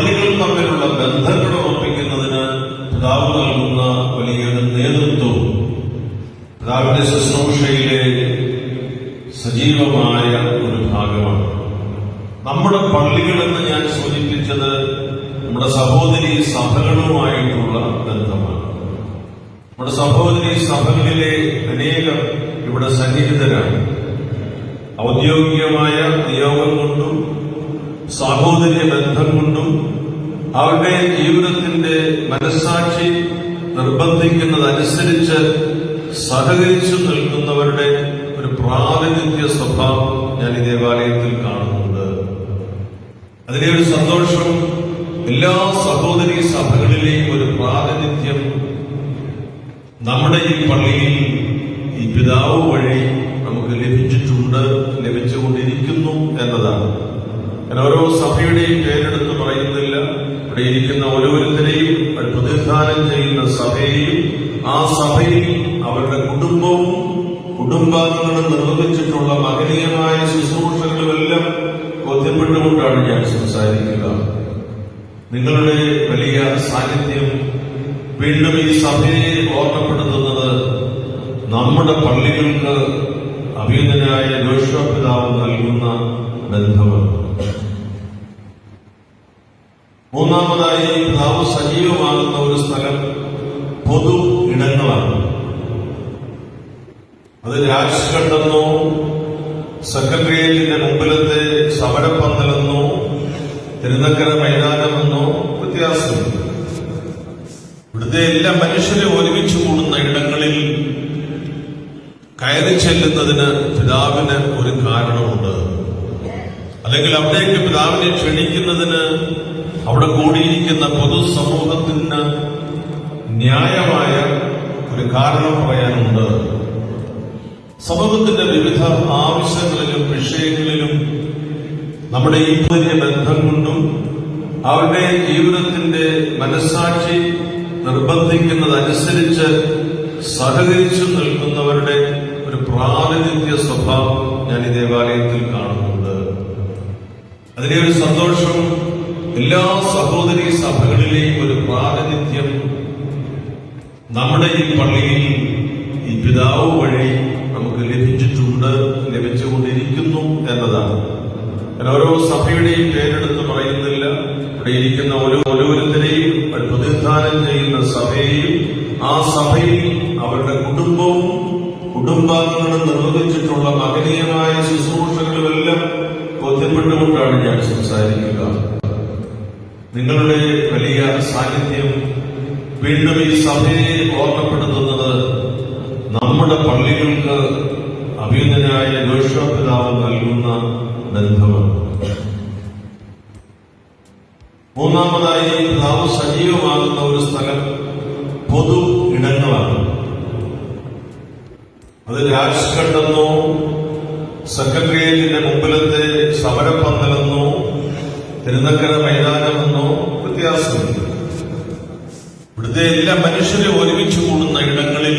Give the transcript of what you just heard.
പള്ളികൾ തമ്മിലുള്ള ബന്ധങ്ങൾ ഉറപ്പിക്കുന്നതിന് പിതാവ് നൽകുന്ന വലിയൊരു നേതൃത്വവും പിതാവിന്റെ ശുശ്രൂഷയിലെ സജീവമായ ഒരു ഭാഗമാണ്. നമ്മുടെ പള്ളികളെന്ന് ഞാൻ സൂചിപ്പിച്ചത് നമ്മുടെ സഹോദരി സഭകളുമായിട്ടുള്ള ബന്ധമാണ്. നമ്മുടെ സഹോദരി സഭകളിലെ അനേകം ഇവിടെ സന്നിഹിതരാണ്. ഔദ്യോഗികമായ നിയോഗം കൊണ്ടും സാഹോദര്യ ബന്ധം കൊണ്ടും അവരുടെ ജീവിതത്തിന്റെ മനസ്സാക്ഷി നിർബന്ധിക്കുന്നതനുസരിച്ച് സഹകരിച്ചു നിൽക്കുന്നവരുടെ ഒരു പ്രാതിനിധ്യ സ്വഭാവം ഞാൻ ഈ ദേവാലയത്തിൽ കാണുന്നുണ്ട്. അതിലെ ഒരു സന്തോഷം എല്ലാ സഹോദരി സഭകളിലെയും ഒരു പ്രാതിനിധ്യം നമ്മുടെ ഈ പള്ളിയിൽ ഈ പിതാവ് വഴി നമുക്ക് ലഭിച്ചിട്ടുണ്ട് ലഭിച്ചുകൊണ്ടിരിക്കുന്നു എന്നതാണ്. ഞാൻ ഓരോ സഭയുടെയും പേരെടുത്ത് പറയുന്നില്ല. ഇവിടെ ഇരിക്കുന്ന ഓരോരുത്തരെയും പ്രതിനിധാനം ചെയ്യുന്ന സഭയെയും ആ സഭയിൽ അവരുടെ കുടുംബവും കുടുംബാംഗങ്ങളും നിർവഹിച്ചിട്ടുള്ള മഹനീയമായ ശുശ്രൂഷകളുമെല്ലാം ബോധ്യപ്പെട്ടുകൊണ്ടാണ് ഞാൻ സംസാരിക്കുക. നിങ്ങളുടെ വലിയ സാന്നിധ്യം വീണ്ടും ഈ സഭയെ ഓർമ്മപ്പെടുത്തുന്നത് നമ്മുടെ പള്ളികൾക്ക് അഭ്യുതനായ ജോഷ പിതാവ് നൽകുന്ന ബന്ധമാണ്. മൂന്നാമതായി പിതാവ് സജീവമാകുന്ന ഒരു സ്ഥലം പൊതു ഇടങ്ങളാണ്. അത് രാജ്കണ്ടെന്നോ സെക്രട്ടേറിയറ്റിന്റെ മുമ്പിലത്തെ സമരപ്പന്തലെന്നോ തിരുനക്കര മൈതാനമെന്നോ വ്യത്യാസമില്ല. ഇവിടുത്തെ എല്ലാ മനുഷ്യരെ ഒരുമിച്ച് കൂടുന്ന ഇടങ്ങളിൽ കയറി ചെല്ലുന്നതിന് പിതാവിന് ഒരു കാരണമുണ്ട്. അല്ലെങ്കിൽ അവിടേക്ക് പിതാവിനെ ക്ഷണിക്കുന്നതിന് അവിടെ കൂടിയിരിക്കുന്ന പൊതുസമൂഹത്തിന് ന്യായമായ ഒരു കാരണം പറയാനുണ്ട്. സമൂഹത്തിന്റെ വിവിധ ആവശ്യങ്ങളിലും വിഷയങ്ങളിലും നമ്മുടെ ഈ പുതിയ ബന്ധം കൊണ്ടും അവരുടെ ജീവിതത്തിന്റെ മനസ്സാക്ഷി നിർബന്ധിക്കുന്നതനുസരിച്ച് സഹകരിച്ചു നിൽക്കുന്നവരുടെ ഒരു പ്രാതിനിധ്യ സ്വഭാവം ഞാൻ ഈ ദേവാലയത്തിൽ കാണുന്നുണ്ട്. അതിനെ ഒരു സന്തോഷം എല്ലാ സഹോദരി സഭകളിലെയും ഒരു പ്രാതിനിധ്യം നമ്മുടെ ഈ പള്ളിയിൽ ഈ പിതാവ് വഴി നമുക്ക് ലഭിച്ചിട്ടുണ്ട് ലഭിച്ചുകൊണ്ടിരിക്കുന്നു എന്നതാണ്. ഓരോ സഭയുടെയും പേരെടുത്ത് പറയുന്നില്ല. ഇവിടെ ഇരിക്കുന്ന ഓരോ ഓരോരുത്തരെയും പ്രതിനിധാനം ചെയ്യുന്ന സഭയെയും ആ സഭയിൽ അവരുടെ കുടുംബവും കുടുംബാംഗങ്ങളും നിർവഹിച്ചിട്ടുള്ള മകനീയമായ ശുശ്രൂഷകളുമെല്ലാം ബോധ്യപ്പെട്ടുകൊണ്ടാണ് ഞാൻ സംസാരിക്കുക. നിങ്ങളുടെ വലിയ സാന്നിധ്യം വീണ്ടും ഈ സഭയെ ഓർമ്മപ്പെടുത്തുന്നത് നമ്മുടെ പള്ളികൾക്ക് അഭിനന്ദനായ ദോഷപിതാവ് നൽകുന്ന ബന്ധമാണ്. മൂന്നാമതായി പിതാവ് സജീവമാകുന്ന ഒരു സ്ഥലം പൊതു ഇടങ്ങളാണ്. അത് രാജ്ഘട്ടെന്നോ സെക്രട്ടേറിയറ്റിന്റെ മുമ്പിലത്തെ സമരപ്പന്തലെന്നോ തിരുനക്കര മൈതാനമെന്നോ വ്യത്യാസമില്ല. ഇവിടുത്തെ എല്ലാ മനുഷ്യരും ഒരുമിച്ച് കൂടുന്ന ഇടങ്ങളിൽ